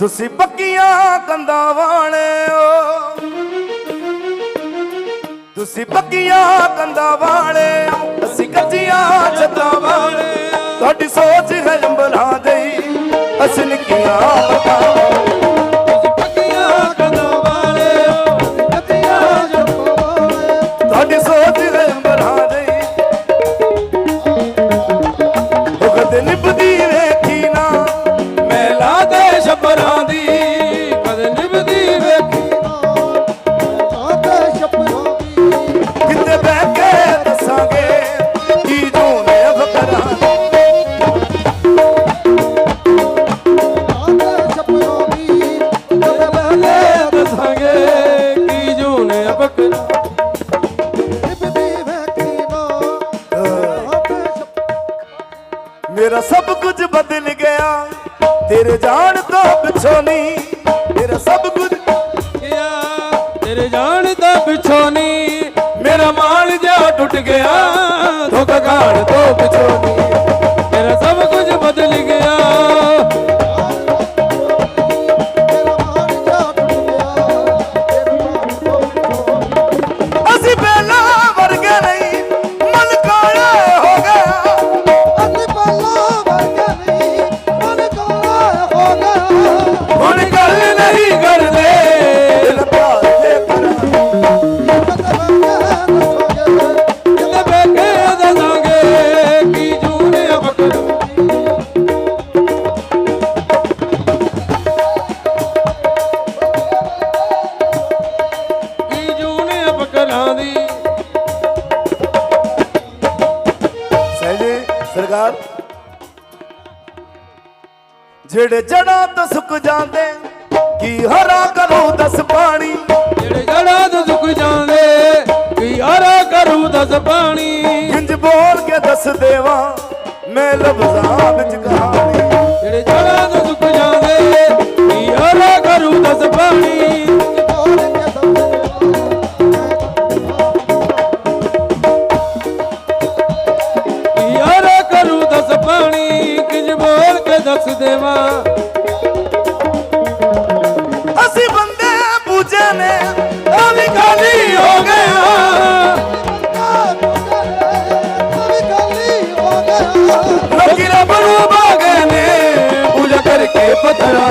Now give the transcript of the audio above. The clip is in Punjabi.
ਤੁਸੀਂ ਪੱਕੀਆਂ ਕੰਧਾਂ ਵਾਲਿਓ ਤੁਸੀਂ ਪੱਕੀਆਂ ਕੰਧਾਂ ਵਾਲਿਓ ਅਸੀਂ ਕੱਚੀਆਂ ਛੱਤਾਂ ਵਾਲੇ ਤੁਹਾਡੀ ਸੋਚ ਹੈ ਅੰਬਰਾਂ ਦੀ ਅਸੀਂ ਨਿੱਕੀਆਂ ਮਤਾਂ ਪੱਕੀਆਂ ਮੇਰਾ ਸਭ ਕੁਝ ਬਦਲ ਗਿਆ। ਤੇਰੇ ਜਾਣ ਤੋਂ ਪਿੱਛੋਂ ਨਹੀਂ ਮੇਰਾ ਸਭ ਕੁਝ ਗਿਆ। ਤੇਰੇ ਜਾਣ ਦਾ ਪਿੱਛੋਂ ਨਹੀਂ, ਮੇਰਾ ਮਾਲ ਜਾ ਟੁੱਟ ਗਿਆ। ਧੋਖਾ ਗਾਣ ਸਰਕਾਰ। ਜਿਹੜੇ ਜੜਾਂ ਤੋਂ ਸੁੱਕ ਜਾਂਦੇ ਕੀ ਹਰਾ ਕਰੋ ਦਸ ਪਾਣੀ? ਜਿਹੜੇ ਜੜਾ ਤੋਂ ਸੁੱਕ ਜਾਂਦੇ ਕੀ ਹਰਾ ਕਰੂ ਦਸ ਪਾਣੀ? ਇੰਜ ਬੋਲ ਕੇ ਦੱਸ ਦੇਵਾਂ ਮੈਂ ਲਫ਼ਜ਼ਾਂ ਵਿੱਚ ਕਹਾਣੀ ਦੱਸ ਦੇਵਾਂ। ਅਸੀਂ ਬੰਦੇ ਪੂਜੇ ਨੇ ਉਹ ਵੀ ਖਾਲੀ ਹੋ ਗਿਆ ਲੋਕੀ ਰੱਬ ਨੂੰ ਬਾਗੇ ਨੇ, ਪੂਜਾ ਕਰਕੇ ਪੱਥਰਾਂ